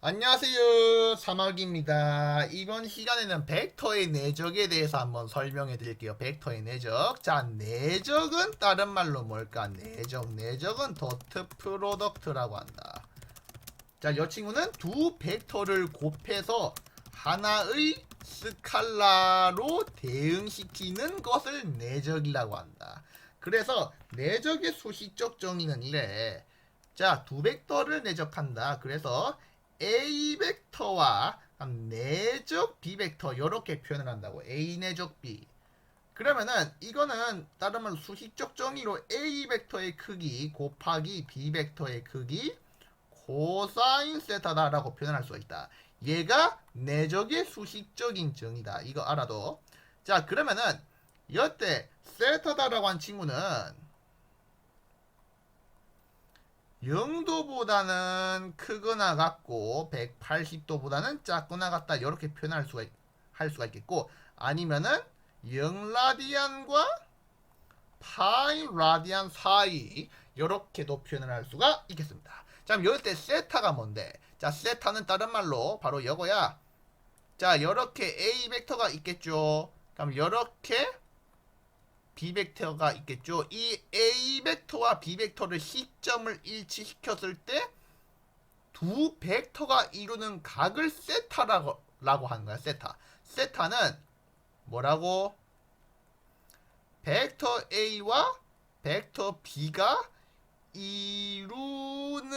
안녕하세요. 사막입니다. 이번 시간에는 벡터의 내적에 대해서 한번 설명해 드릴게요. 벡터의 내적. 자 내적은 다른 말로 뭘까? 내적. 내적은 도트 프로덕트라고 한다. 자이 친구는 두 벡터를 곱해서 하나의 스칼라로 대응시키는 것을 내적이라고 한다. 그래서 내적의 수식적 정의는 이래. 자두 벡터를 내적한다. 그래서 A 벡터와 내적 B 벡터 이렇게 표현을 한다고 A 내적 B 그러면은 이거는 다른 말로 수식적 정의로 A 벡터의 크기 곱하기 B 벡터의 크기 코사인 세타다라고 표현할 수가 있다. 얘가 내적의 수식적인 정의다. 이거 알아도. 자 그러면은 여태 세타다라고 한 친구는 0도보다는 크거나 같고 180도보다는 작거나 같다 이렇게 표현할 수가 있- 할 수가 있겠고 아니면은 0라디안과 파이 라디안 사이 이렇게도 표현을 할 수가 있겠습니다. 자, 그럼 이럴 때 세타가 뭔데? 자, 세타는 다른 말로 바로 이거야. 자, 이렇게 A 벡터가 있겠죠. 그럼 이렇게 B 벡터가 있겠죠. 이 A 벡터와 B 벡터를 시점을 일치시켰을 때 두 벡터가 이루는 각을 세타라고 라고 하는 거야. 세타. 세타는 뭐라고? 벡터 A와 벡터 B가 이루는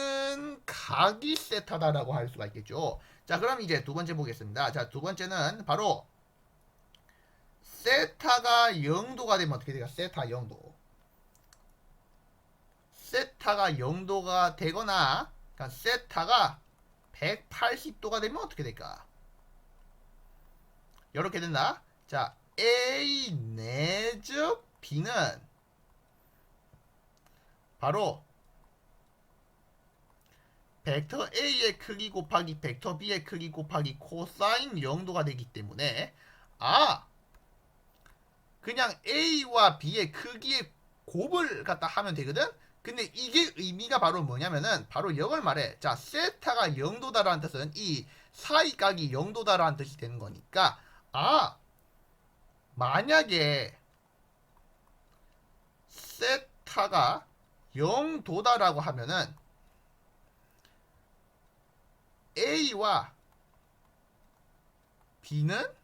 각이 세타다라고 할 수가 있겠죠. 자, 그럼 이제 두 번째 보겠습니다. 자, 두 번째는 바로 세타가 0도가 되면 어떻게 될까? 세타 0도. 세타가 0도가 되거나 그러니까 세타가 180도가 되면 어떻게 될까? 이렇게 된다. 자, A 내적 B는 바로 벡터 A의 크기 곱하기 벡터 B의 크기 곱하기 코사인 0도가 되기 때문에 아 그냥 A와 B의 크기의 곱을 갖다 하면 되거든. 근데 이게 의미가 바로 뭐냐면은 바로 이걸 말해. 자, 세타가 0도다라는 뜻은 이 사이 각이 0도다라는 뜻이 되는 거니까 아 만약에 세타가 0도다라고 하면은 A와 B는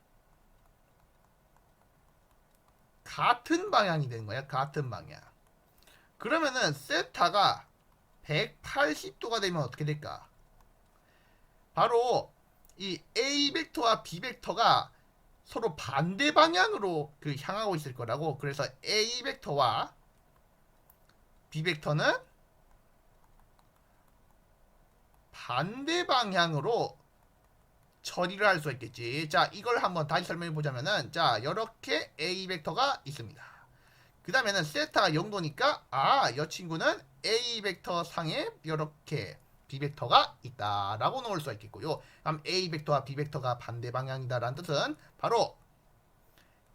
같은 방향이 되는 거야. 같은 방향. 그러면은 세타가 180도가 되면 어떻게 될까? 바로 이 A 벡터와 B 벡터가 서로 반대 방향으로 그 향하고 있을 거라고. 그래서 A 벡터와 B 벡터는 반대 방향으로 처리를 할수 있겠지. 자, 이걸 한번 다시 설명해 보자면은 자, 이렇게 A 벡터가 있습니다. 그 다음에는 세타가 0도니까 아, 이 친구는 A 벡터 상에 이렇게 B 벡터가 있다라고 놓을 수가 있겠고요. 그럼 A 벡터와 B 벡터가 반대 방향이다라는 뜻은 바로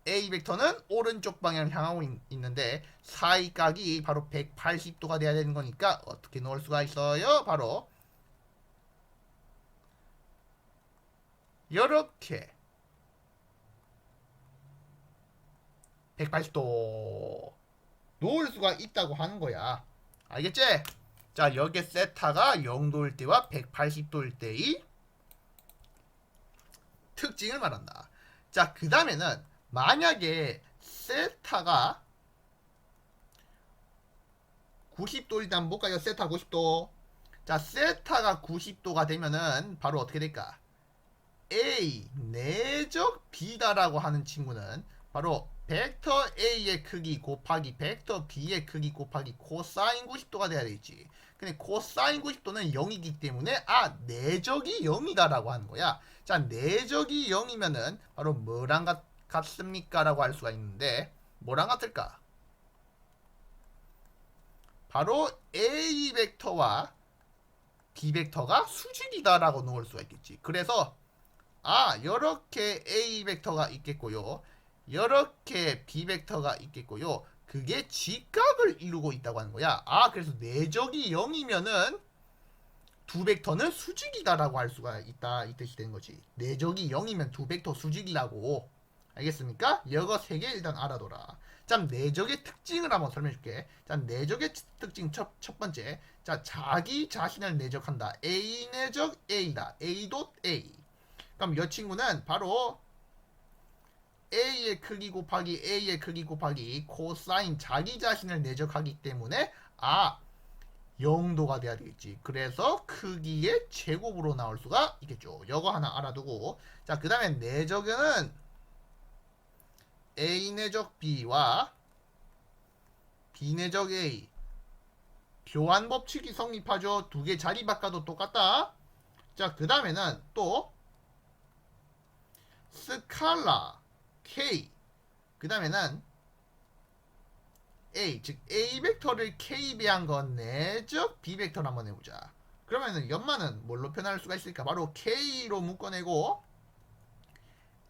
A 벡터는 오른쪽 방향을 향하고 있, 있는데 사이 각이 바로 180도가 돼야 되는 거니까 어떻게 놓을 수가 있어요? 바로 이렇게 180도 놓을 수가 있다고 하는 거야. 알겠지? 자, 여기 세타가 0도일 때와 180도일 때의 특징을 말한다. 자, 그 다음에는 만약에 세타가 90도일 때 한번 볼까요? 세타 90도. 자, 세타가 90도가 되면은 바로 어떻게 될까? A 내적 B다라고 하는 친구는 바로 벡터 A의 크기 곱하기 벡터 B의 크기 곱하기 코사인 90도가 돼야 되겠지. 근데 코사인 90도는 0이기 때문에 아 내적이 0이다라고 하는 거야. 자 내적이 0이면은 바로 뭐랑 같, 같습니까라고 할 수가 있는데 뭐랑 같을까? 바로 A 벡터와 B 벡터가 수직이다라고 놓을 수가 있겠지. 그래서 아, 이렇게 A 벡터가 있겠고요. 이렇게 B 벡터가 있겠고요. 그게 직각을 이루고 있다고 하는 거야. 아, 그래서 내적이 0이면은 두 벡터는 수직이다라고 할 수가 있다 이 뜻이 되는 거지. 내적이 0이면 두 벡터 수직이라고. 알겠습니까? 이거 세 개 일단 알아둬라. 자, 내적의 특징을 한번 설명해 줄게. 자, 내적의 특징 첫, 첫 번째. 자, 자기 자신을 내적한다. A 내적 A다. A 도 A. 그럼 이 친구는 바로 A의 크기 곱하기 A의 크기 곱하기 코사인 자기 자신을 내적하기 때문에 아 0도가 돼야 되겠지. 그래서 크기의 제곱으로 나올 수가 있겠죠. 이거 하나 알아두고 자 그 다음에 내적은 A 내적 B와 B 내적 A 교환 법칙이 성립하죠. 두 개 자리 바꿔도 똑같다. 자 그 다음에는 또 스칼라 K 그 다음에는 A 즉 A 벡터를 K 배한 건 내적 B 벡터를 한번 해보자. 그러면은 연마는 뭘로 표현할 수가 있을까? 바로 K로 묶어내고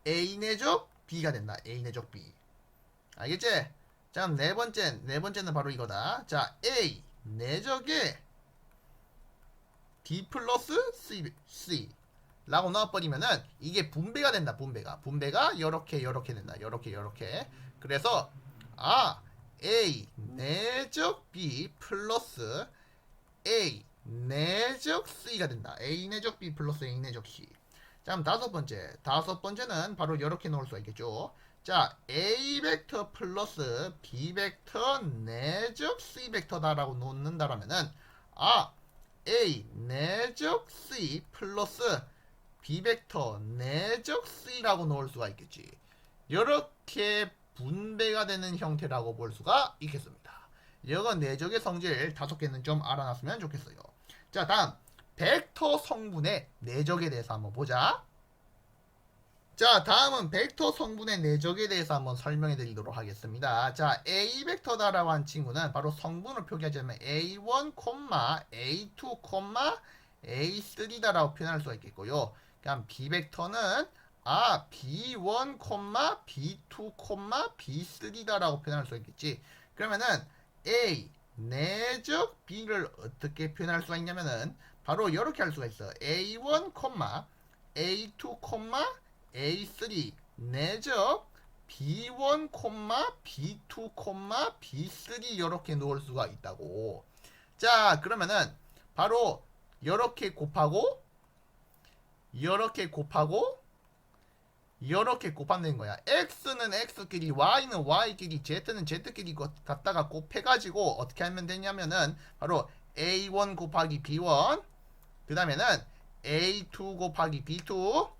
A 내적 B가 된다. A 내적 B. 알겠지? 자, 네 번째, 네 번째는 바로 이거다. 자, A 내적에 D 플러스 C, C 라고 넣어버리면은 이게 분배가 된다. 분배가. 분배가 요렇게 요렇게 된다. 요렇게 요렇게. 그래서 아 A 내적 B 플러스 A 내적 C가 된다. A 내적 B 플러스 A 내적 C. 자, 그럼 다섯 번째. 다섯 번째는 바로 이렇게 놓을 수가 있겠죠. 자, A 벡터 플러스 B 벡터 내적 C 벡터다라고 놓는다라면은 아, A 내적 C 플러스 B 벡터 내적 C라고 놓을 수가 있겠지. 이렇게 분배가 되는 형태라고 볼 수가 있겠습니다. 이거 내적의 성질 다섯 개는 좀 알아놨으면 좋겠어요. 자, 다음 벡터 성분의 내적에 대해서 한번 보자. 자, 다음은 벡터 성분의 내적에 대해서 한번 설명해 드리도록 하겠습니다. 자, A 벡터다라고 한 친구는 바로 성분을 표기하자면 A1, A2, A3다라고 표현할 수가 있겠고요. 그럼 B 벡터는 아, B1, B2, B3다라고 표현할 수 있겠지. 그러면은 A 내적 B를 어떻게 표현할 수가 있냐면은 바로 이렇게 할 수가 있어. A1, A2, A3 내적 B1, B2, B3 이렇게 놓을 수가 있다고. 자, 그러면은 바로 이렇게 곱하고 이렇게 곱하고 이렇게 곱한다는 거야. x는 x끼리, y는 y끼리, z는 z끼리 갖다가 곱해가지고 어떻게 하면 되냐면은 바로 a1 곱하기 b1 그 다음에는 a2 곱하기 b2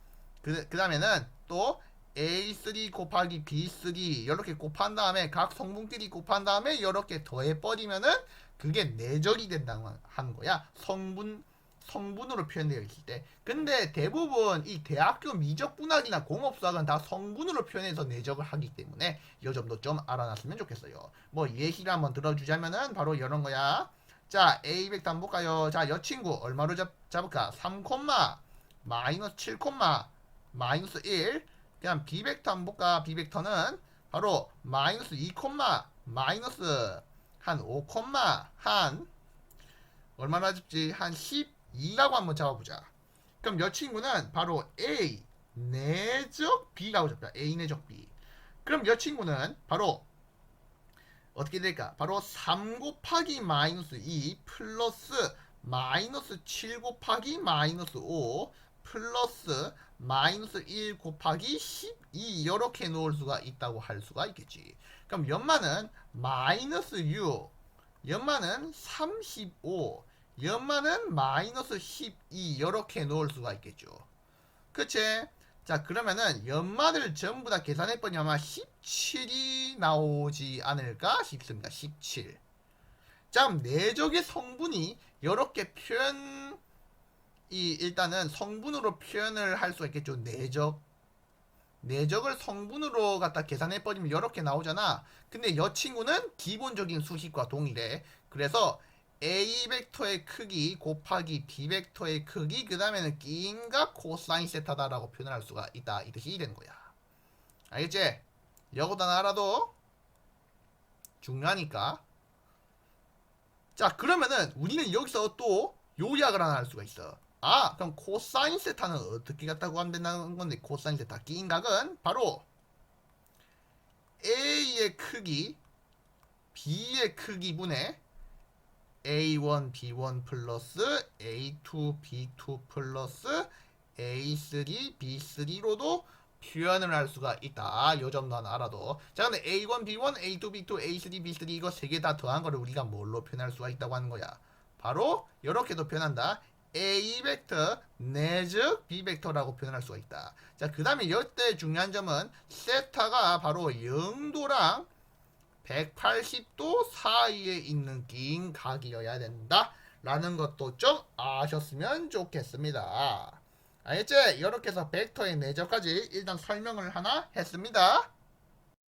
그, 그 다음에는 또 a3 곱하기 b3 이렇게 곱한 다음에 각 성분끼리 곱한 다음에 이렇게 더해버리면은 그게 내적이 된다고 하는 거야. 성분 성분으로 표현되어 있을 때. 근데 대부분 이 대학교 미적분학이나 공업수학은 다 성분으로 표현해서 내적을 하기 때문에 이 점도 좀 알아놨으면 좋겠어요. 뭐 예시를 한번 들어주자면은 바로 이런 거야. 자, A 벡터 한번 볼까요? 자, 여 친구 얼마로 잡, 잡을까? 3, 마이너스 7, 마이너스 1. 그냥 B 벡터 한번 볼까? B 벡터는 바로 마이너스 2, 마이너스 한 5, 한 얼마나 잡지? 한 12라고 한번 잡아보자. 그럼 여 친구는 바로 A 내적 B라고 잡자. A 내적 B. 그럼 여 친구는 바로 어떻게 될까? 바로 3 곱하기 마이너스 2 플러스 마이너스 7 곱하기 마이너스 5 플러스 마이너스 1 곱하기 12 이렇게 놓을 수가 있다고 할 수가 있겠지. 그럼 연마는 마이너스 6, 연마는 35, 연마는 마이너스 12 이렇게 놓을 수가 있겠죠. 그치? 자 그러면은 연마를 전부 다 계산해보니 아마 17이 나오지 않을까 싶습니다. 17. 자 내적의 성분이 이렇게 표현 이 일단은 성분으로 표현을 할 수가 있겠죠. 내적 내적을 성분으로 갖다 계산해 버리면 이렇게 나오잖아. 근데 여 친구는 기본적인 수식과 동일해. 그래서 A 벡터의 크기 곱하기 B 벡터의 크기 그 다음에는 끼인과 코사인 세타다라고 표현할 수가 있다. 이 뜻이 되는 거야. 알겠지? 이거도 알아도 중요하니까. 자 그러면은 우리는 여기서 또 요약을 하나 할 수가 있어. 아, 그럼 코사인 세타는 어떻게 갖다고 하면 된다는 건데 코사인 세타 끼인 각은 바로 A의 크기 B의 크기분의 A1, B1 플러스 A2, B2 플러스 A3, B3로도 표현을 할 수가 있다. 요 정도 하나 알아도. 자, 근데 A1, B1, A2, B2, A3, B3 이거 세 개 다 더한 거를 우리가 뭘로 표현할 수가 있다고 하는 거야? 바로 이렇게도 표현한다. A 벡터 내즉 B 벡터라고 표현할 수가 있다. 자, 그 다음에 이때 중요한 점은 세타가 바로 0도랑 180도 사이에 있는 긴 각이어야 된다. 라는 것도 좀 아셨으면 좋겠습니다. 알겠지? 이렇게 해서 벡터의 내적까지 일단 설명을 하나 했습니다.